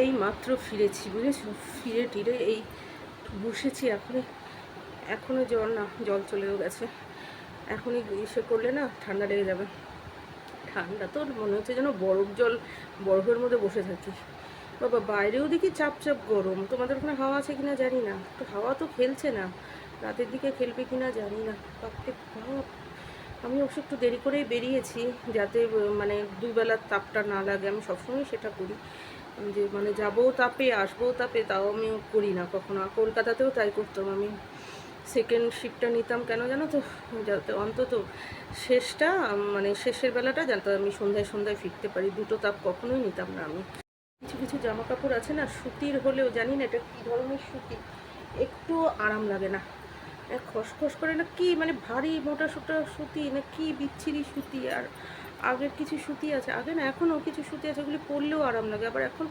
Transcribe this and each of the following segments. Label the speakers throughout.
Speaker 1: এই মাত্র ফিরেছি বুঝেছ? ফিরে টিরে এই বসেছি এখনই। এখনও জল না, জল চলেও গেছে। এখনই ইসে করলে না ঠান্ডা লেগে যাবে। ঠান্ডা তো মনে হচ্ছে যেন বরফ জল, বরফের মধ্যে বসে থাকি। বাবা, বাইরেও দেখি চাপ চাপ গরম। তোমাদের ওখানে হাওয়া আছে কিনা জানি না। তো হাওয়া তো খেলছে না। রাতের দিকে খেলবে কিনা জানি না। বাপরে বাপ। আমি অবশ্য একটু দেরি করেই বেরিয়েছি যাতে মানে দুবেলার তাপটা না লাগে। আমি সবসময় সেটা করি। যে মানে যাব তাপে আসব তাপে, তাও আমি করি না। কখনো কলকাতাতেও তাই করতাম আমি। সেকেন্ড শিফটটা নিতাম কেন জানো তো? যাতে অন্তত শেষটা মানে শেষের বেলাটা যাতে আমি সন্ধ্যায় সন্ধ্যায় ফিরতে পারি। দুটো তাপ কখনোই নিতাম না আমি। কিছু কিছু জামা কাপড় আছে না, সুতির হলেও জানি না এটা কী ধরনের সুতি। একটু আরাম লাগে না। খসখস করে না কি মানে ভারী মোটা সোটা সুতি না কি বিচ্ছিরি সুতি আর আগের কিছু সুতি আছে। আগে না, এখনও কিছু সুতি আছে ওগুলি পরলেও আরাম লাগে। আবার এখন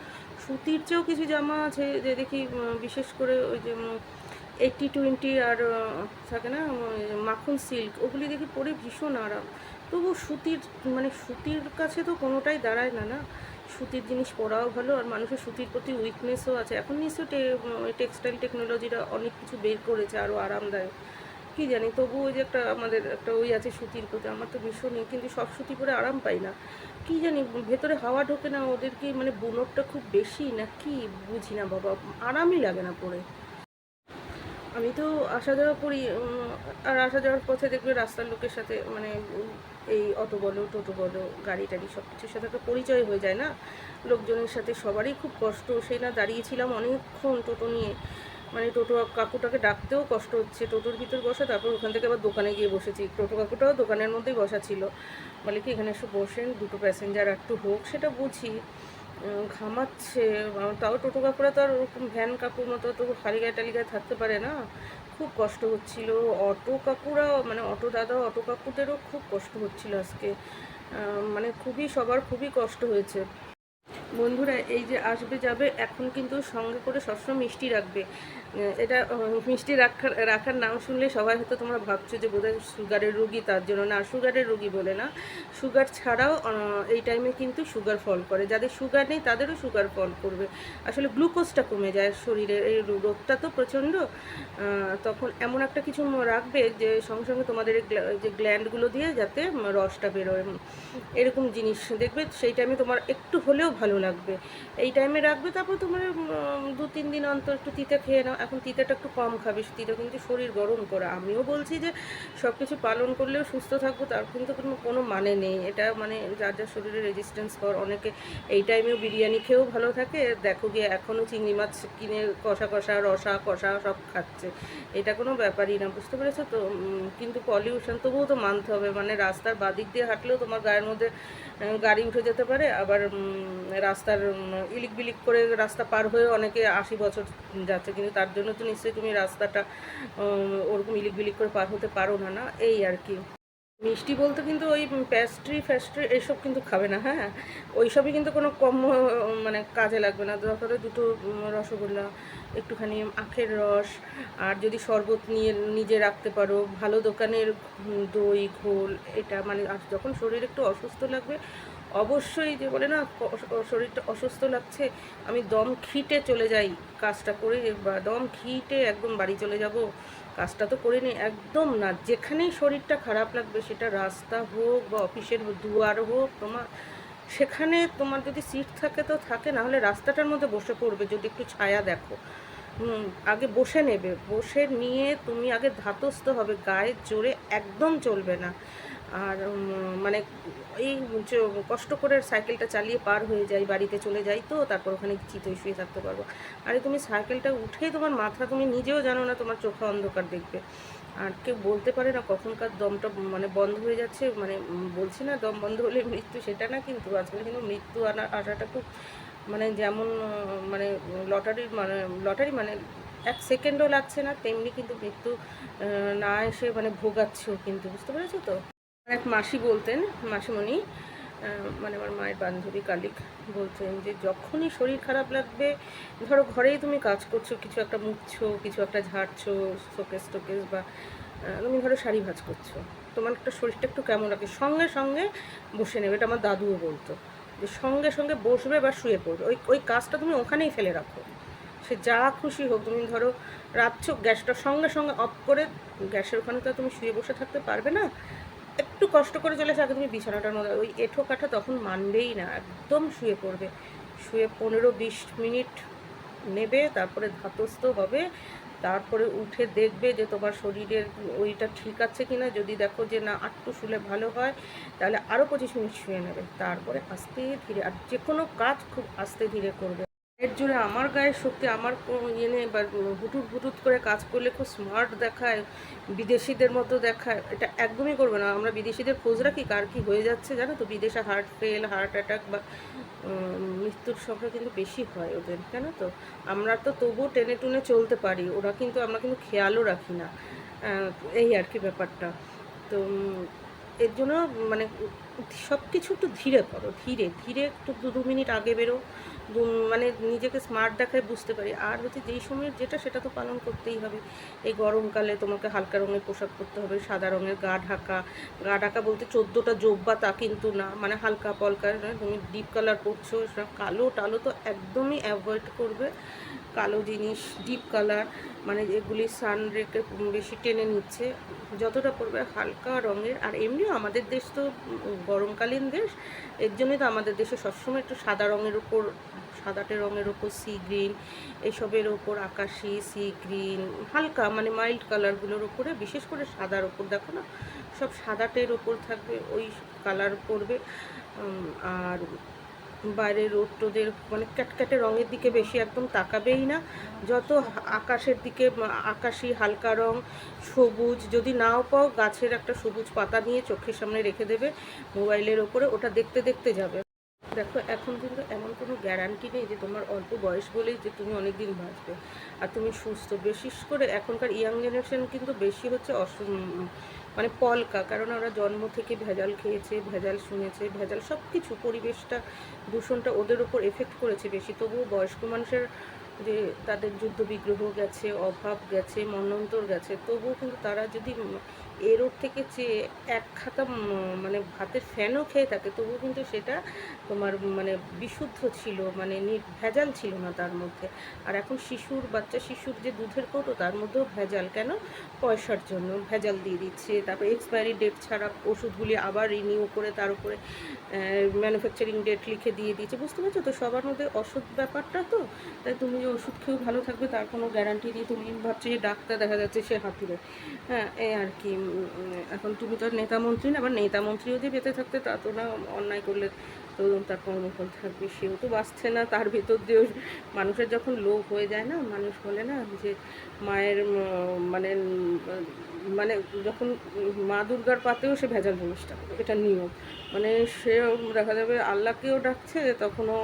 Speaker 1: সুতির চেয়েও কিছু জামা আছে যে দেখি বিশেষ করে ওই যে এইটটি টোয়েন্টি আর থাকে না মাখন সিল্ক ওগুলি দেখি পরে ভীষণ আরাম। তবু সুতির মানে সুতির কাছে তো কোনোটাই দাঁড়ায় না না? সুতির জিনিস পরাও ভালো, আর মানুষের সুতির প্রতি উইকনেসও আছে। এখন নিশ্চয়ই টেক্সটাইল টেকনোলজিটা অনেক কিছু বের করেছে, আরও আরামদায়ক। কী জানি তবু ওই যে একটা আমাদের একটা ওই আছে সুতির প্রতি, আমার তো ভীষণই কিন্তু সব সুতি পরে আরাম পাই না। কি জানি, ভেতরে হাওয়া ঢোকে না ওদের কি মানে বুনটটা খুব বেশি না কি বুঝি না বাবা, আরামই লাগে না পরে। আমি তো আসা যাওয়া করি আর আসা যাওয়ার পথে দেখবে রাস্তার লোকের সাথে মানে এই অটো বলো, টোটো বলো, গাড়ি টাড়ি সব কিছুর সাথে একটা পরিচয় হয়ে যায় না। লোকজনের সাথে সবারই খুব কষ্ট, সেই না দাঁড়িয়েছিলাম অনেকক্ষণ টোটো নিয়ে। মানে টোটো কাকুটাকে ডাকতেও কষ্ট হচ্ছে। টোটোর ভিতর বসা তারপর ওখান থেকে আবার দোকানে গিয়ে বসেছি। টোটো কাকুটাও দোকানের মধ্যেই বসা ছিল। বলে কি, এখানে এসে বসেন, দুটো প্যাসেঞ্জার একটু হোক, সেটা বুঝি। ঘামাচ্ছে। তাও টোটো কাকুরা তো আর ওরকম ভ্যান কাকুর মতো তো খালি গায়ে টালি গায়ে থাকতে পারে না। খুব কষ্ট হচ্ছিল। অটো কাকুরাও মানে অটো দাদা, অটো কাকুদেরও খুব কষ্ট হচ্ছিল আজকে। মানে খুবই, সবার খুবই কষ্ট হয়েছে। বন্ধুরা, এই যে আসবে যাবে, এখন কিন্তু সঙ্গে করে সবসময় মিষ্টি রাখবে। এটা মিষ্টি রাখার রাখার নাম শুনলে সবাই হয়তো তোমরা ভাবছ যে বোধহয় সুগারের রুগী তার জন্য। না, সুগারের রুগী বলে না। সুগার ছাড়াও এই টাইমে কিন্তু সুগার ফল করে। যাদের সুগার নেই, তাদেরও সুগার ফল করবে। আসলে গ্লুকোজটা কমে যায় শরীরে, এই রোগটা তো প্রচণ্ড। তখন এমন একটা কিছু রাখবে যে, সঙ্গে সঙ্গে তোমাদের যে গ্ল্যান্ডগুলো দিয়ে যাতে রসটা বেরোয়। এরকম জিনিস, দেখবে সেই টাইমে তোমার একটু হলেও ভালো লাগবে। এই টাইমে রাখবে, তারপর তোমার দু, তিন দিন অন্তর একটু তিতে খেয়ে নাও। এখন তিতেটা একটু কম খাবে, তিতে কিন্তু শরীর গরম করে। আমিও বলছি যে সব কিছু পালন করলেও সুস্থ থাকব, তার কিন্তু কোনো কোনো মানে নেই। এটা মানে যার যার শরীরে রেজিস্ট্যান্স কর। অনেকে এই টাইমেও বিরিয়ানি খেয়েও ভালো থাকে। দেখো গিয়ে এখনও চিংড়ি মাছ কিনে কষা কষা, রসা কষা সব খাচ্ছে। এটা কোনো ব্যাপারই না, বুঝতে পেরেছ তো? কিন্তু পলিউশন তবুও তো মানতে হবে। মানে রাস্তার বাদিক দিয়ে হাঁটলেও তোমার গায়ের মধ্যে গাড়ি উঠে যেতে পারে। আবার রাস্তার ইলিক বিলিক করে রাস্তা পার হয়ে অনেকে আশি বছর যাচ্ছে, কিন্তু তার জন্য তো নিশ্চয়ই তুমি রাস্তাটা ওরকম ইলিক বিলিক করে পার হতে পারো না না? এই আর কি। মিষ্টি বলতে কিন্তু ওই প্যাস্ট্রি ফ্যাস্ট্রি এইসব কিন্তু খাবে না হ্যাঁ? ওইসবই কিন্তু কোনো কম মানে কাজে লাগবে না। দরকার দুটো রসগোল্লা, একটুখানি আখের রস, আর যদি শরবত নিয়ে নিজে রাখতে পারো, ভালো দোকানের দই, ঘোল, এটা মানে আর যখন শরীর একটু অসুস্থ লাগবে অবশ্যই যে বলে না শরীরটা অসুস্থ লাগছে, আমি দম খিটে চলে যাই। কাজটা করে বা দম খিটে একদম বাড়ি চলে যাব। কাজটা তো করে নিই একদম না। যেখানেই শরীরটা খারাপ লাগবে, সেটা রাস্তা হোক বা অফিসের দুয়ার হোক, তোমার সেখানে তোমার যদি সিট থাকে তো থাকে, না হলে রাস্তাটার মধ্যে বসে পড়বে। যদি একটু ছায়া দেখো। আগে বসে নেবে। বসে নিয়ে তুমি আগে ধাতস্থ হবে। গায়ের জোরে একদম চলবে না। আর মানে এই কষ্ট করে সাইকেলটা চালিয়ে পার হয়ে যাই, বাড়িতে চলে যাই, তো তারপর ওখানে চিতই শুয়ে থাকতে পারব। আরে তুমি সাইকেলটা উঠেই তোমার মাথা তুমি নিজেও জানো না, তোমার চোখে অন্ধকার দেখবে। আর কেউ বলতে পারে না কখনকার দমটা মানে বন্ধ হয়ে যাচ্ছে মানে বলছি না দম বন্ধ হলে মৃত্যু সেটা না, কিন্তু আজকাল কিন্তু মৃত্যু আনা, আসাটা খুব মানে যেমন মানে লটারির মানে লটারি মানে এক সেকেন্ডও লাগছে না, তেমনি কিন্তু মৃত্যু না এসে মানে ভোগাচ্ছেও কিন্তু, বুঝতে পেরেছ তো? এক মাসি বলতেন, মাসিমণি মানে আমার মায়ের বান্ধবী কালিক বলতেন যে, যখনই শরীর খারাপ লাগবে, ধরো ঘরেই তুমি কাজ করছ, কিছু একটা মুছছো কিছু একটা ঝাড়ছো, শোকেস টোকেস বা তুমি ধরো শাড়ি ভাজ করছ, তোমার একটা শরীরটা একটু কেমন লাগে সঙ্গে সঙ্গে বসে নেবে, এটা আমার দাদুও বলতো, যে সঙ্গে সঙ্গে বসবে বা শুয়ে পড়বে, ওই ওই কাজটা তুমি ওখানেই ফেলে রাখো। সে যা খুশি হোক, তুমি ধরো রাখছো গ্যাসটা সঙ্গে সঙ্গে অফ করে, গ্যাসের ওখানে তো তুমি শুয়ে বসে থাকতে পারবে না একটু কষ্ট করে চলে আগে তুমি বিছানাটার মধ্যে, ওই এঁঠো কাঠা তখন মানবেই না, একদম শুয়ে পড়বে। শুয়ে পনেরো বিশ মিনিট নেবে, তারপরে ধাতস্থ হবে, তারপরে উঠে দেখবে যে তোমার শরীরের ওইটা ঠিক আছে কিনা, যদি দেখো যে না, আটটু শুলে ভালো হয়, তাহলে আরও পঁচিশ মিনিট শুয়ে নেবে, তারপরে আস্তে ধীরে, আর যে কোনো কাজ খুব আস্তে ধীরে করবে। এর জোরে আমার গায়ের শক্তি, আমার ইয়ে নেই বা হুটুট হুটুট করে কাজ করলে খুব স্মার্ট দেখায়, বিদেশিদের মতো দেখায়। এটা একদমই করবে না। আমরা বিদেশিদের খোঁজ রাখি, কার কী হয়ে যাচ্ছে, জানো তো? বিদেশে হার্ট ফেল হার্ট অ্যাটাক বা মৃত্যুর সংখ্যা কিন্তু বেশি হয় ওদের কেন তো? আমরা তো তবুও টেনে টুনে চলতে পারি। ওরা কিন্তু, আমরা কিন্তু খেয়ালও রাখি না। এই আর কি ব্যাপারটা। তো এর জন্য মানে সব কিছু একটু ধীরে করো ধীরে ধীরে একটু দু দু মিনিট আগে বেরো। মানে নিজেকে স্মার্ট দেখায় বুঝতে পারি। আর হচ্ছে যেই সময়ের যেটা সেটা তো পালন করতেই হবে। এই গরমকালে তোমাকে হালকা রঙের পোশাক পরতে হবে সাদা রঙের গা ঢাকা। গা ঢাকা বলতে চোদ্দোটা যোগ্যা তা কিন্তু না মানে হালকা পলকা নয়, তুমি ডিপ কালার পরছো কালো টালো তো একদমই অ্যাভয়েড করবে। কালো জিনিস ডিপ কালার মানে যেগুলি সান রেকে বেশি টেনে নিচ্ছে। যতটা পড়বে হালকা রঙের। আর এমনিও আমাদের দেশ তো গরমকালীন দেশ। এর জন্যই তো আমাদের দেশে সবসময় একটু সাদা রঙের উপর, সাদাটে রঙের ওপর সি গ্রিন এসবের ওপর আকাশি সি গ্রিন হালকা মানে মাইল্ড কালারগুলোর ওপরে বিশেষ করে সাদার ওপর দেখো না, সব সাদাটের ওপর থাকবে, ওই কালার পড়বে। আর বাইরের রোদ মানে ক্যাটক্যাটে রঙের দিকে বেশি একদম তাকাবেই না। যত আকাশের দিকে, আকাশি হালকা রং, সবুজ, যদি নাও পাও গাছের একটা সবুজ পাতা নিয়ে চোখের সামনে রেখে দেবে, মোবাইলের ওপরে, ওটা দেখতে দেখতে যাবে। দেখো, এখন কিন্তু এমন কোনো গ্যারান্টি নেই যে তোমার অল্প বয়স বলেই যে তুমি অনেক দিন বাঁচবে। আর তুমি সুস্থ। বিশেষ করে এখনকার ইয়াং জেনারেশন কিন্তু বেশি হচ্ছে অসু মানে পলকা, কারণ ওরা জন্ম থেকে ভেজাল খেয়েছে, ভেজাল শুনেছে, ভেজাল সব কিছু পরিবেশটা, দূষণটা ওদের ওপর এফেক্ট করেছে বেশি। তবুও বয়স্ক মানুষের যে তাদের যুদ্ধ বিগ্রহ গেছে, অভাব গেছে মন্বন্তর গেছে, তবুও কিন্তু তারা যদি এর ওর থেকে চেয়ে এক খাতা মানে ভাতের ফ্যানও খেয়ে থাকে, তবুও কিন্তু সেটা তোমার মানে বিশুদ্ধ ছিল মানে ভেজাল ছিল না তার মধ্যে। আর এখন শিশুর, বাচ্চা শিশুর যে দুধের কৌটো, তার মধ্যেও ভেজাল। কেন? পয়সার জন্য ভেজাল দিয়ে দিচ্ছে। তারপর এক্সপায়ারি ডেট ছাড়া ওষুধগুলি আবার রিনিউ করে তার উপরে ম্যানুফ্যাকচারিং ডেট লিখে দিয়ে দিচ্ছে বুঝতে পারছ? তো সবার মধ্যে ওষুধ ব্যাপারটা তো? তাই তুমি যে ওষুধ খেয়েও ভালো থাকবে, তার কোনো গ্যারান্টি নেই। তুমি ভাবছ যে ডাক্তার দেখা যাচ্ছে সে হাতুড়ে হ্যাঁ এই আর কি। এখন তুমি তো আর নেতা মন্ত্রী না, আবার নেতা মন্ত্রীও যে বেঁচে থাকতে তা তো না, অন্যায় করলে তো তার কর্মফল থাকবে, সেও তো বাঁচছে না। তার ভিতর দিয়েও মানুষের যখন লোভ হয়ে যায় না, মানুষ বলে না যে মায়ের মানে মানে যখন মা দুর্গার পাতেও সে ভেজাল জিনিসটা এটা নিয়ম। মানে সে দেখা যাবে আল্লাহকেও ডাকছে তখনও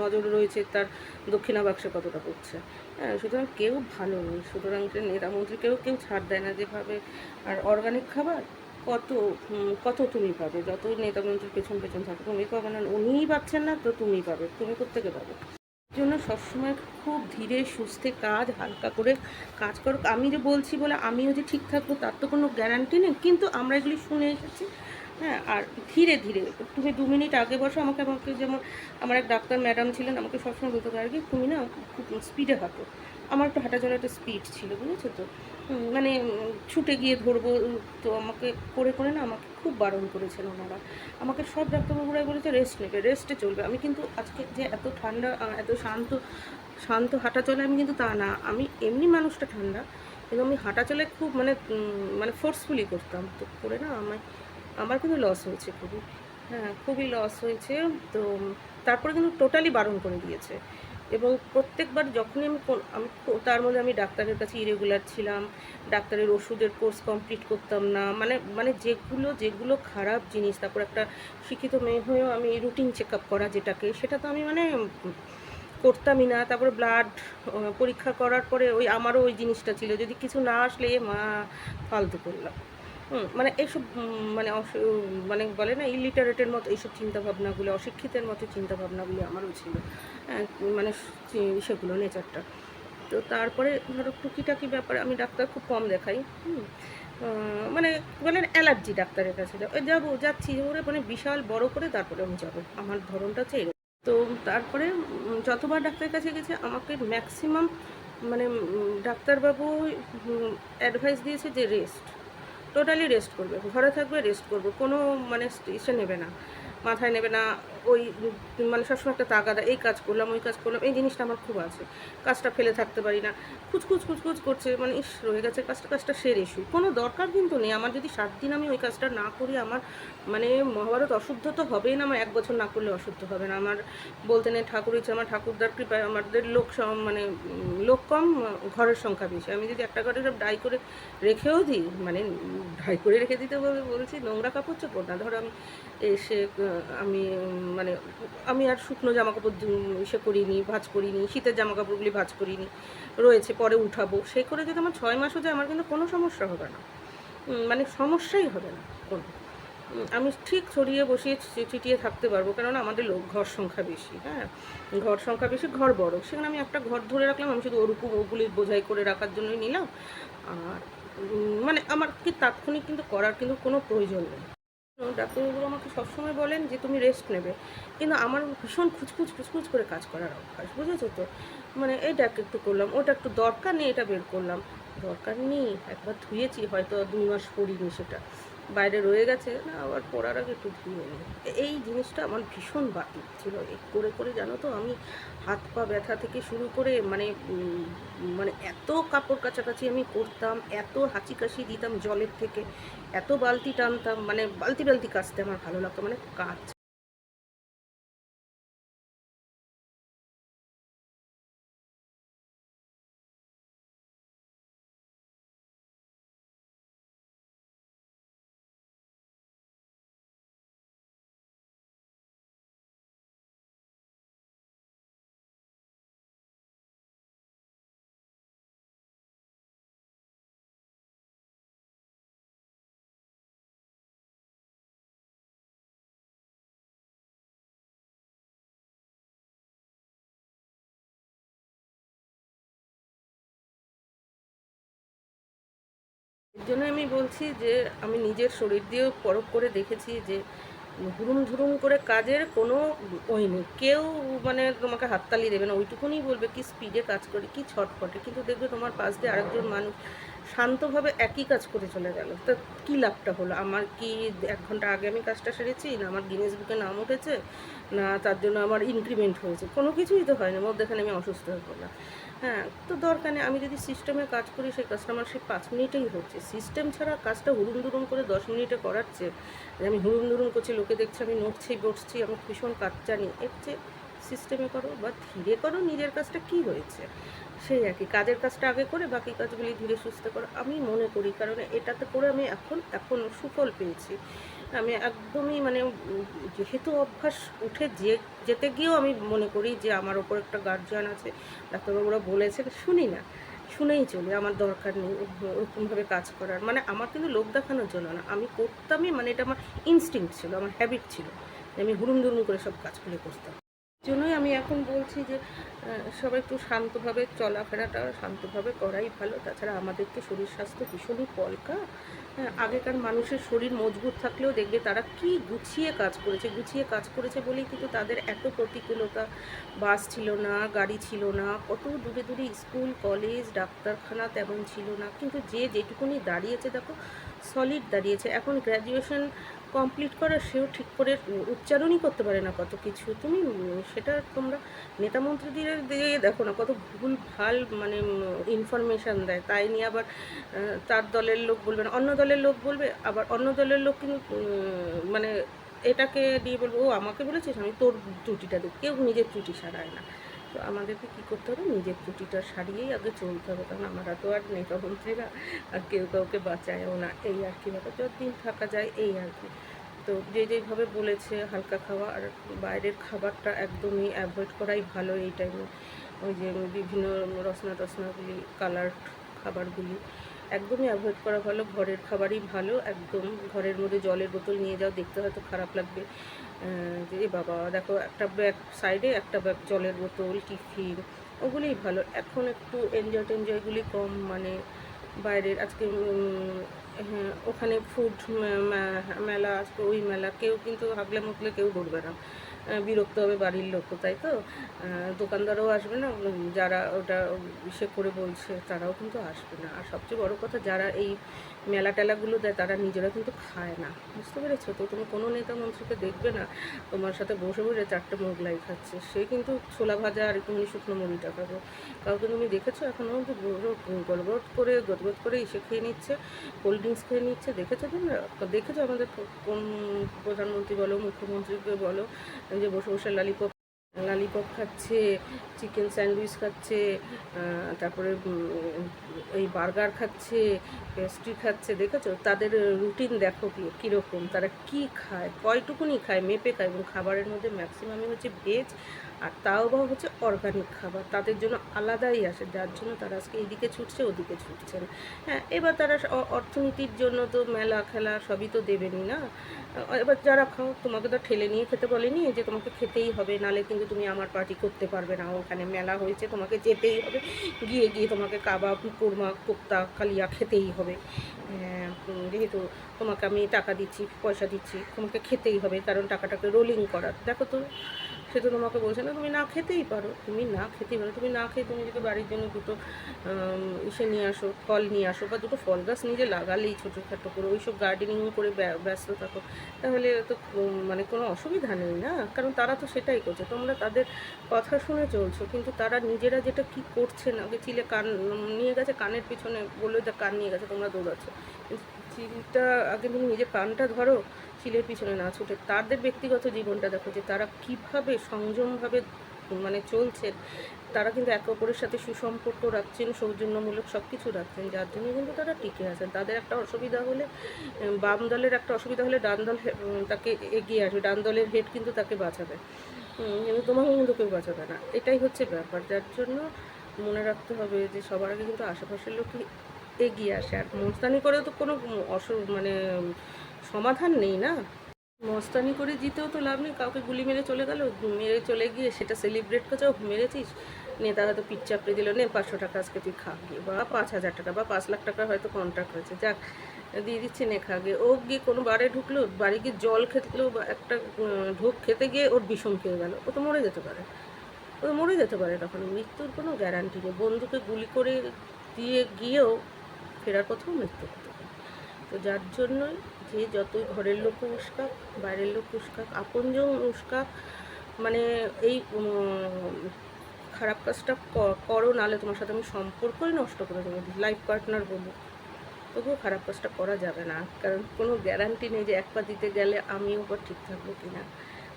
Speaker 1: নজর রয়েছে তার দক্ষিণা বাক্সে কতটা পড়ছে। হ্যাঁ সুতরাং কেউ ভালো নেই সুতরাং যে নেতা মন্ত্রী কেউ কেউ ছাড় দেয় না যেভাবে। আর অর্গানিক খাবার? কত কত তুমি পাবে? যত নেতা মন্ত্রীর পেছন পেছন থাকে তুমি পাবে না, উনিই পাচ্ছেন না, তো তুমি পাবে। তুমি কোথেকে পাবে? জন্য সবসময় খুব ধীরে, সুস্থে কাজ, হালকা করে কাজ করো। আমি যে বলছি বলে আমিও যে ঠিক থাকব, তার তো কোনো গ্যারান্টি নেই। কিন্তু আমরা এগুলি শুনে এসেছি হ্যাঁ আর ধীরে ধীরে। তুমি দু মিনিট আগে বসো, আমাকে আমাকে যেমন আমার এক ডাক্তার ম্যাডাম ছিলেন, আমাকে সবসময় বলতে পারে কি, তুমি না খুব স্পিডে হাঁটো। আমার একটু হাঁটা চলা একটা স্পিড ছিল, বুঝেছ তো? মানে ছুটে গিয়ে ধরবো তো আমাকে করে করে না আমাকে খুব বারণ করেছেন ওনারা। আমাকে সব ডাক্তারবাবুরাই বলেছে রেস্ট নেবে রেস্টে চলবে। আমি কিন্তু আজকে যে এত ঠান্ডা এত শান্ত শান্ত হাঁটা চলে আমি কিন্তু তা না। আমি এমনি মানুষটা ঠান্ডা, কিন্তু আমি হাঁটা চলে খুব মানে মানে ফোর্সফুলি করতাম। তো করে না আমার আমার কিন্তু লস হয়েছে খুবই। হ্যাঁ খুবই লস হয়েছে। তো তারপরে কিন্তু টোটালি বারণ করে দিয়েছে। এবং প্রত্যেকবার যখনই আমি আমি তার মধ্যে আমি ডাক্তারের কাছে ইরেগুলার ছিলাম, ডাক্তারের ওষুধের কোর্স কমপ্লিট করতাম না মানে মানে যেগুলো যেগুলো খারাপ জিনিস, তারপর একটা শিক্ষিত মেয়ে হয়েও আমি রুটিন চেক আপ করা যেটাকে, সেটা তো আমি মানে করতামই না, তারপরে ব্লাড পরীক্ষা করার পরে ওই আমারও ওই জিনিসটা ছিল, যদি কিছু না আসলে এ মা, ফালতু করলাম। মানে এইসব মানে মানে বলে না ইলিটারেটের মতো এইসব চিন্তাভাবনাগুলো অশিক্ষিতের মতো চিন্তাভাবনাগুলি আমারও ছিল হ্যাঁ, মানে সেগুলো নেচারটা তো তারপরে ধরো টুকিটাকি ব্যাপারে আমি ডাক্তার খুব কম দেখাই মানে বলেন অ্যালার্জি ডাক্তারের কাছে যাব যাব যাচ্ছি ওরে মানে বিশাল বড় করে তারপরে আমি যাব আমার ধরনটা হচ্ছে তো তারপরে যতবার ডাক্তারের কাছে গেছে আমাকে ম্যাক্সিমাম মানে ডাক্তারবাবু অ্যাডভাইস দিয়েছে যে রেস্ট টোটালি রেস্ট করবে, ঘরে থাকবে রেস্ট করবে, কোনো মানে ইসে নেবে না, মাথায় নেবে না ওই মানে সবসময় একটা তাগাদা এই কাজ করলাম, ওই কাজ করলাম, এই জিনিসটা আমার খুব আছে। কাজটা ফেলে থাকতে পারি না। খুচখুচ খুচখুচ করছে মানে ইস, রয়ে গেছে, কাজটা কাজটা সেরে শুই কোনো দরকার কিন্তু নেই। আমার যদি সাত দিন আমি ওই কাজটা না করি, আমার মানে মহাভারত অশুদ্ধ তো হবেই না, আমার এক বছর না করলে অশুদ্ধ হবে না। আমার বলতে নেই ঠাকুর ইচ্ছে আমার ঠাকুরদার কৃপায়, আমাদের লোক মানে লোক কম, ঘরের সংখ্যা বেশি। আমি যদি একটা ঘরে সব ডাই করে রেখেও দিই মানে ডাই করে রেখে দিতে বলে বলছি, নোংরা কাপড় চোপড় না। ধরো আমি এসে আমি মানে আমি আর শুকনো জামা কাপড় ইসে করিনি, ভাজ করিনি, শীতের জামা কাপড়গুলি ভাজ করিনি, রয়েছে পরে উঠাবো। সেই করে যদি আমার ছয় মাসও যায়, আমার কিন্তু কোনো সমস্যা হবে না। মানে সমস্যাই হবে না কোনো। আমি ঠিক ছড়িয়ে বসিয়ে ছিটিয়ে থাকতে পারব, কেননা আমাদের লোক ঘর সংখ্যা বেশি হ্যাঁ? ঘর সংখ্যা বেশি, ঘর বড়। সেখানে আমি একটা ঘর ধরে রাখলাম, আমি শুধু ওরকম ওগুলি বোঝাই করে রাখার জন্যই নিলাম। আর মানে আমার কি তাৎক্ষণিক কিন্তু করার কিন্তু কোনো প্রয়োজন নেই। ডাক্তারবাবু আমাকে সবসময় বলেন যে তুমি রেস্ট নেবে। কিন্তু আমার ভীষণ খুচখুচ খুচখুচ করে কাজ করার অভ্যাস, বুঝেছ তো? মানে এটা একটু করলাম, ওটা একটু দরকার নেই, এটা বের করলাম। দরকার নেই, একবার ধুয়েছি, হয়তো দুই মাস পড়িনি সেটা। বাইরে রয়ে গেছে, না, আবার পড়ার আগে একটু ধুয়ে নিই এই জিনিসটা আমার ভীষণ বাকি ছিল। এই করে করে জানো তো, আমি হাত পা ব্যথা থেকে শুরু করে মানে মানে এত কাপড় কাছাকাছি আমি করতাম, এত হাঁচি কাশি দিতাম জলের থেকে, এত বালতি টানতাম মানে বালতি বালতি কাচতে আমার ভালো লাগতো মানে কাজ জন্য আমি বলছি যে আমি নিজের শরীর দিয়েও পরখ করে দেখেছি যে হুরুম ধুরুম করে কাজের কোনো ওই নেই। কেউ মানে তোমাকে হাততালি দেবে না ওইটুকুনি বলবে কি স্পিডে কাজ করে, কি ছটফটে। কিন্তু দেখবে তোমার পাশ দিয়ে আরেকজন মানুষ শান্তভাবে একই কাজ করে চলে গেল। তা কী লাভটা হলো? আমার কি এক ঘণ্টা আগে আমি কাজটা সেরেছি? না আমার গিনেস বুকে নাম উঠেছে? না তার জন্য আমার ইনক্রিমেন্ট হয়েছে? কোনো কিছুই তো হয়নি। মধ্যেখানে আমি অসুস্থ হয়ে পড়লাম। হ্যাঁ তো দরকার নেই। আমি যদি সিস্টেমে কাজ করি, সেই কাজটা আমার সেই পাঁচ মিনিটেই হচ্ছে। সিস্টেম ছাড়া কাজটা হুড়ুম দুরুম করে দশ মিনিটে করাচ্ছে আমি হুড়ুম দুরুম করছি, লোকে দেখছে, আমি নড়ছি, বসছি আমি ভীষণ কাজ জানি। এর চেয়ে সিস্টেমে করো বা ধীরে করো, নিজের কাজটা কি হয়েছে? সেই আর কি কাজের কাজটা আগে করে, বাকি কাজগুলি ধীরে সুস্থে করো। আমি মনে করি, কারণ এটাতে করে আমি এখন এখন সুফল পেয়েছি। আমি একদমই মানে যেহেতু অভ্যাস উঠে যে, যেতে গিয়েও আমি মনে করি যে, আমার ওপর একটা গার্জিয়ান আছে, ডাক্তারবাবুরা বলেছে শুনি না, শুনেই চলি, আমার দরকার নেই ওরকমভাবে কাজ করার। মানে আমার কিন্তু লোক দেখানোর জন্য না। আমি করতামই মানে এটা আমার ইনস্টিংক্ট ছিল, আমার হ্যাবিট ছিল আমি হুড়ুম দুরুম করে সব কাজগুলি করতাম। জন্যই আমি এখন বলছি যে সবাই একটু শান্তভাবে চলাফেরাটা শান্তভাবে করাই ভালো। তাছাড়া আমাদের তো শরীর স্বাস্থ্য ভীষণই পলকা হ্যাঁ, আগেকার মানুষের শরীর মজবুত থাকলেও দেখবে তারা কি গুছিয়ে কাজ করেছে। গুছিয়ে কাজ করেছে বলেই কিন্তু তাদের এত প্রতিকূলতা। বাস ছিল না গাড়ি ছিল না কত দূরে দূরে স্কুল কলেজ ডাক্তারখানা তেমন ছিল না। কিন্তু যে যেটুকুনি দাঁড়িয়েছে দেখো সলিড দাঁড়িয়েছে। এখন গ্র্যাজুয়েশন কমপ্লিট করা সেও ঠিক করে উচ্চারণই করতে পারে না কত কিছু। তুমি, সেটা তোমরা নেতা মন্ত্রীদের দিয়ে দেখো না, কত ভুল, ভালো মানে ইনফরমেশান দেয়। তাই নিয়ে আবার তার দলের লোক বলবে না, অন্য দলের লোক বলবে, আবার অন্য দলের লোক কিন্তু মানে এটাকে দিয়ে বলব, ও, আমাকে বলেছিস, আমি তোর ত্রুটিটা দেখ কেউ নিজের ত্রুটি সারায় না। তো আমাদেরকে কী করতে হবে? নিজের ত্রুটিটা সারিয়েই আগে চলতে হবে। কারণ আমরা তো আর নেতা মন্ত্রীরা আর কেউ কাউকে বাঁচায়ও না। এই আর কি ব্যাপার। যতদিন থাকা যায়, এই আর কি। তো যে যেভাবে বলেছে, হালকা খাওয়া আর বাইরের খাবারটা একদমই অ্যাভয়েড করাই ভালো এই টাইমে ওই যে বিভিন্ন রসনা টসনাগুলি কালার খাবারগুলি। একদমই অ্যাভয়েড করা ভালো। ঘরের খাবারই ভালো, একদম ঘরের মধ্যে জলের বোতল নিয়ে যাও, দেখতে হয়তো খারাপ লাগবে। যে বাবা, দেখো, একটা ব্যাগ সাইডে একটা ব্যাগ জলের বোতল, টিফিন, ওগুলোই ভালো। এখন একটু এনজয় টেনজয়গুলি কম মানে বাইরের আজকে হ্যাঁ ওখানে ফুড মেলা আসবে ওই মেলা, কেউ কিন্তু হাগলে মুখলে কেউ ঢুকবে না। বিরক্ত হবে বাড়ির লোক, তাই তো? দোকানদারও আসবে না যারা ওটা ইসে করে বলছে, তারাও কিন্তু আসবে না। আর সবচেয়ে বড় কথা, যারা এই মেলা টেলাগুলো দেয়, তারা নিজেরা কিন্তু খায় না। বুঝতে পেরেছ? তো তুমি কোনো নেতা মন্ত্রীকে দেখবে না, তোমার সাথে বসে বসে চারটে মোগলাই খাচ্ছে। সে কিন্তু ছোলা ভাজা আর একটু শুকনো মুড়িটা খাবে। কাউকে তুমি দেখেছ? এখনও কিন্তু গড়বড় করে গদগদ করে এসে খেয়ে নিচ্ছে, কোল্ড ড্রিঙ্কস খেয়ে নিচ্ছে। দেখেছ তোমরা? দেখেছ আমাদের প্রধানমন্ত্রী বলো, মুখ্যমন্ত্রীকে বলো যে বসে বসে লালিপপ লালিপপ খাচ্ছে চিকেন স্যান্ডউইচ খাচ্ছে তারপরে এই বার্গার খাচ্ছে পেস্ট্রি খাচ্ছে, দেখেছ? তাদের রুটিন দেখো কি, কীরকম? তারা কি খায়? কয়টুকুনি খায়? মেপে খায় এবং খাবারের মধ্যে ম্যাক্সিমামই হচ্ছে ভেজ আর তাও বা হচ্ছে অর্গানিক খাবার। তাদের জন্য আলাদাই আসে, যার জন্য তারা আজকে এইদিকে ছুটছে, ওদিকে ছুটছে হ্যাঁ এবার তারা অর্থনীতির জন্য তো মেলা খেলা সবই তো দেবেনি না। এবার যারা খাও তোমাকে তো ঠেলে নিয়ে খেতে বলেনি যে তোমাকে খেতেই হবে নালে কিন্তু তুমি আমার পার্টি করতে পারবে না। ওখানে মেলা হয়েছে তোমাকে যেতেই হবে। গিয়ে গিয়ে তোমাকে কাবাব কোরমা কোপ্তা কালিয়া খেতেই হবে। হ্যাঁ, যেহেতু তোমাকে আমি টাকা দিচ্ছি পয়সা দিচ্ছি তোমাকে খেতেই হবে কারণ টাকাটাকে রোলিং করার দেখো তো সে তো তোমাকে বলছে না, তুমি না খেতেই পারো। তুমি না খেতেই পারো। তুমি না খেয়ে তুমি যদি বাড়ির জন্য দুটো ইসে নিয়ে আসো, ফল নিয়ে আসো বা দুটো ফল গাছ নিজে লাগালেই ছোটোখাটো করে, ওইসব গার্ডেনিং করে ব্য- ব্যস্ত থাকো, তাহলে তো মানে কোনো অসুবিধা নেই না? কারণ তারা তো সেটাই করছে। তোমরা তাদের কথা শুনে চলছো, কিন্তু তারা নিজেরা যেটা কি করছে না, আগে চিলে কান নিয়ে গেছে, কানের পিছনে বলল যে কান নিয়ে গেছে, তোমরা দৌড়াচ্ছ। চিলটা, আগে তুমি নিজের কানটা ধরো চিলের পিছনে না ছুটে তাদের ব্যক্তিগত জীবনটা দেখো যে তারা কীভাবে সংযমভাবে মানে চলছে তারা কিন্তু একে অপরের সাথে সুসম্পর্ক রাখছেন, সৌজন্যমূলক সব কিছু রাখছেন। যার জন্য কিন্তু তারা টিকে আছেন। তাদের একটা অসুবিধা হলে বাম দলের একটা অসুবিধা হলে ডান দল তাকে এগিয়ে আসবে। ডান দলের হেড কিন্তু তাকে বাঁচাবে। কিন্তু তোমাকে কিন্তু কেউ বাঁচাবে না। এটাই হচ্ছে ব্যাপার। যার জন্য মনে রাখতে হবে যে সবার আগে কিন্তু আশেপাশের লোকই এগিয়ে আসে। আর মস্তানি করেও তো কোনো অসু মানে সমাধান নেই না? মস্তানি করে জিতেও তো লাভ নেই, কাউকে গুলি মেরে চলে গেল, মেরে চলে গিয়ে সেটা সেলিব্রেট করছে, মেরেছিস? নেতা হয়তো পিঠ চাপড়ে দিল, নে পাঁচশো টাকা আজকে তুই খা গিয়ে, বা পাঁচ হাজার টাকা, বা পাঁচ লাখ টাকা হয়তো কন্ট্রাক্ট হয়েছে, যাক, দিয়ে দিচ্ছে, নে খা গিয়ে। ও গিয়ে কোনো বারে ঢুকলো, বাড়ি গিয়ে জল খেতলো বা একটা ঢোক খেতে গিয়ে ওর বিষম খেয়ে গেল, ও তো মরে যেতে পারে। ও তো মরে যেতে পারে তখন, মৃত্যুর কোনো গ্যারান্টি নেই। বন্ধুকে গুলি করে দিয়ে গিয়েও ফেরার পথেও মৃত্যু হতে পারে। তো যার জন্যই যে যতই ঘরের লোক উস্কাক, বাইরের লোক উস্কাক, আপনজন উস্কাক মানে এই খারাপ কাজটা করো, নাহলে তোমার সাথে আমি সম্পর্কই নষ্ট করে দেবো লাইফ পার্টনার বলব তবুও খারাপ কাজটা করা যাবে না, কারণ কোনো গ্যারান্টি নেই যে এক পা দিতে গেলে আমিও বা ঠিক থাকব কি না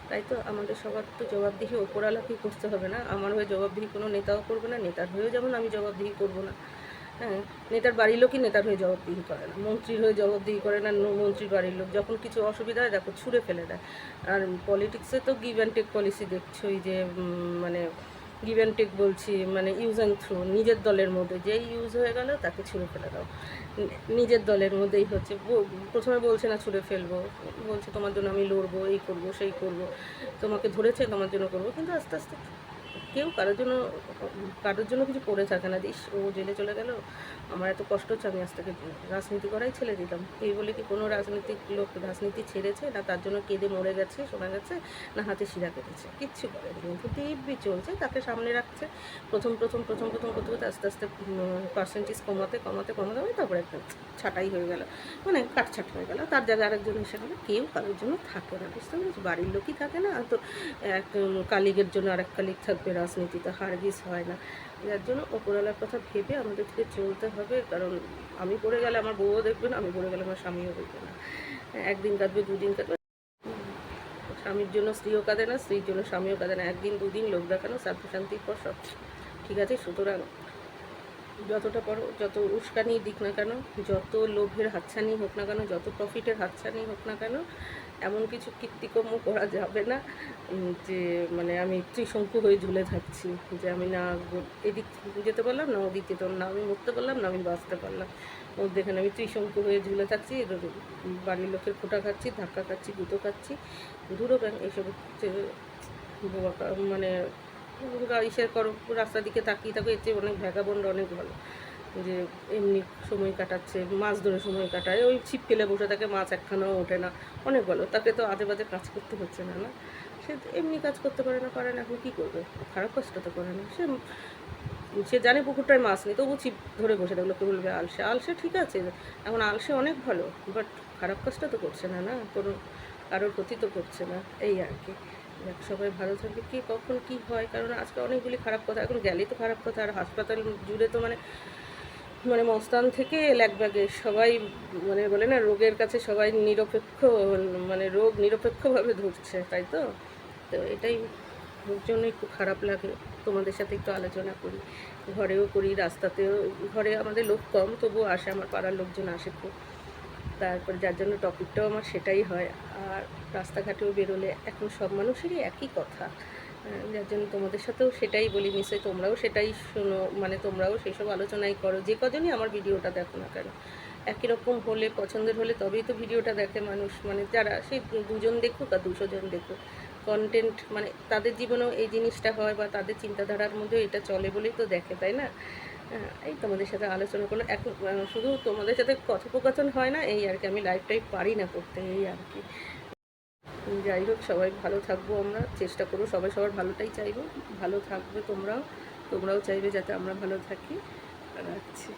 Speaker 1: তাই তো আমাদের সবার তো জবাবদিহি ওপরালাকেই করতে হবে না, আমার হয়ে জবাবদিহি কোনো নেতাও করবে না, নেতার হয়েও যেমন আমি জবাবদিহি করব না। হ্যাঁ নেতার বাড়ির লোকই নেতার হয়ে জবাবদিহি করে না মন্ত্রীর হয়ে জবাবদিহি করে না, ন- মন্ত্রীর বাড়ির লোক। যখন কিছু অসুবিধা হয়, দেখো, ছুঁড়ে ফেলে দেয়। আর পলিটিক্সে তো গিভ অ্যান্ড টেক পলিসি দেখছোই যে মানে গিভ অ্যান্ড টেক বলছি মানে ইউজ অ্যান্ড থ্রু নিজের দলের মধ্যে। যেই ইউজ হয়ে গেল, তাকে ছুঁড়ে ফেলে দাও। নিজের দলের মধ্যেই হচ্ছে। প্রথমে বলছে না, ছুঁড়ে ফেলব। বলছে, তোমার জন্য আমি লড়বো, এই করব, সেই করব। তোমাকে ধরেছে, তোমার জন্য করব। কিন্তু আস্তে আস্তে কেউ কারোর জন্য কারোর জন্য কিছু করে থাকে না দিস ও জেলে চলে গেল আমার এত কষ্ট হচ্ছে, আমি আজ থেকে রাজনীতি করাই ছেড়ে দিলাম এই বলে কি কোনো রাজনৈতিক লোক রাজনীতি ছেড়েছে? না, তার জন্য কেঁদে মরে গেছে, শোনা গেছে, না হাতে শিরা কেটেছে। কিচ্ছু করেনি। কিন্তু দিব্যি চলছে, তাকে সামনে রাখছে। প্রথম প্রথম প্রথম প্রথম করতে আস্তে আস্তে পার্সেন্টেজ কমাতে কমাতে কমাতে হবে তারপরে একটা ছাটাই হয়ে গেল। মানে কাটছাট হয়ে গেল। তার জায়গায় আরেকজন এসে গেলো কেউ কারোর জন্য থাকে না, বুঝতে পেরেছি বাড়ির লোকই থাকে না। তো এক কালিগের জন্য আরেক কালিগ থাকবে, রাজনীতিতে হারগিস হয় না। যার জন্য ওপরওয়ালার কথা ভেবে আমাদেরকে চলতে হবে, কারণ আমি পড়ে গেলে আমার বউও দেখবে না, আমি পড়ে গেলে আমার স্বামীও দেখবে না। একদিন কাঁদবে, দুদিন কাঁদবে। স্বামীর জন্য স্ত্রীও কাঁদে না, স্ত্রীর জন্য স্বামীও কাঁদে না। একদিন, দুদিন লোক দেখানো শান্তি শান্তির পর সব। ঠিক আছে, সুতরাং যতটা পারো, যত উস্কানি দিক না কেন, যত লোভের হাতছানি হোক না কেন, যত প্রফিটের হাতছানি হোক না কেন, এমন কিছু কীর্তিকর্ম করা যাবে না যে মানে আমি ত্রিশঙ্কু হয়ে ঝুলে থাকছি, যে আমি না এদিক যেতে পারলাম, না ওদিক যেতে না আমি মরতে পারলাম, না আমি বাঁচতে পারলাম। মধ্যেখানে আমি ত্রিশঙ্কু হয়ে ঝুলে থাকছি বাড়ির লোকের খোটা খাচ্ছি, ধাক্কা খাচ্ছি, গুঁতো খাচ্ছি দূরও ব্যাং এইসব হচ্ছে মানে ইসের করো রাস্তার দিকে তাকিয়ে থাকো, এর চেয়ে অনেক ভ্যাগাবন্ড, অনেক ভালো। যে এমনি সময় কাটাচ্ছে, মাছ ধরে সময় কাটায়, ওই ছিপ ফেলে বসে থাকে, মাছ একখানাও ওঠে না, অনেক ভালো। তাকে তো আজে বাজে কাজ করতে হচ্ছে না না? সে এমনি কাজ করতে পারে না পারে না, এখন কী করবে? খারাপ কাজটা তো করে না। সে সে জানে পুকুরটায় মাছ নেই, তবু ছিপ ধরে বসে থাকল কে বলবে, আলসে আলসে ঠিক আছে, এখন আলসে অনেক ভালো বাট খারাপ কাজটা তো করছে না না? কোনো কারোর ক্ষতি তো করছে না। এই আর কি। সবাই ভালো থাকবে। কি কখন কি হয়? কারণ আজকে অনেকগুলি খারাপ কথা, এখন গেলেই তো খারাপ কথা। আর হাসপাতাল জুড়ে তো মানে মানে মস্তান থেকে ল্যাক ব্যাগে সবাই মানে বলে না, রোগের কাছে সবাই নিরপেক্ষ মানে রোগ নিরপেক্ষভাবে ধরছে, তাই তো? তো এটাই জন্য একটু খারাপ লাগে। তোমাদের সাথে একটু আলোচনা করি। ঘরেও করি, রাস্তাতেও, ঘরে আমাদের লোক কম, তবুও আসে, আমার পাড়ার লোকজন আসে খুব। তারপর যার জন্য টপিকটাও আমার সেটাই হয়। আর রাস্তাঘাটেও বেরোলে এখন সব মানুষেরই একই কথা। যার জন্য তোমাদের সাথেও সেটাই বলি, নিশ্চয়ই তোমরাও সেটাই শোনো মানে তোমরাও সেসব আলোচনাই করো, যে কজনই আমার ভিডিওটা দেখো না কেন। একই রকম হলে, পছন্দের হলে তবেই তো ভিডিওটা দেখে মানুষ মানে যারা সেই দুজন দেখুক আর দুশো জন দেখুক। কন্টেন্ট মানে তাদের জীবনেও এই জিনিসটা হয় বা তাদের চিন্তাধারার মধ্যে এটা চলে বলেই তো দেখে, তাই না? এই তোমাদের সাথে আলোচনা করল এখন শুধু তোমাদের সাথে কথোপকথন হয় না, এই আর কি, আমি লাইফটাই পারি না করতে, এই আর কি। যাই হোক, সবাই ভালো থাকব আমরা, চেষ্টা করব সবাই সবার ভালোটাই চাইব। ভালো থাকবে তোমরাও তোমরাও চাইবে যাতে আমরা ভালো থাকি। রাখছি।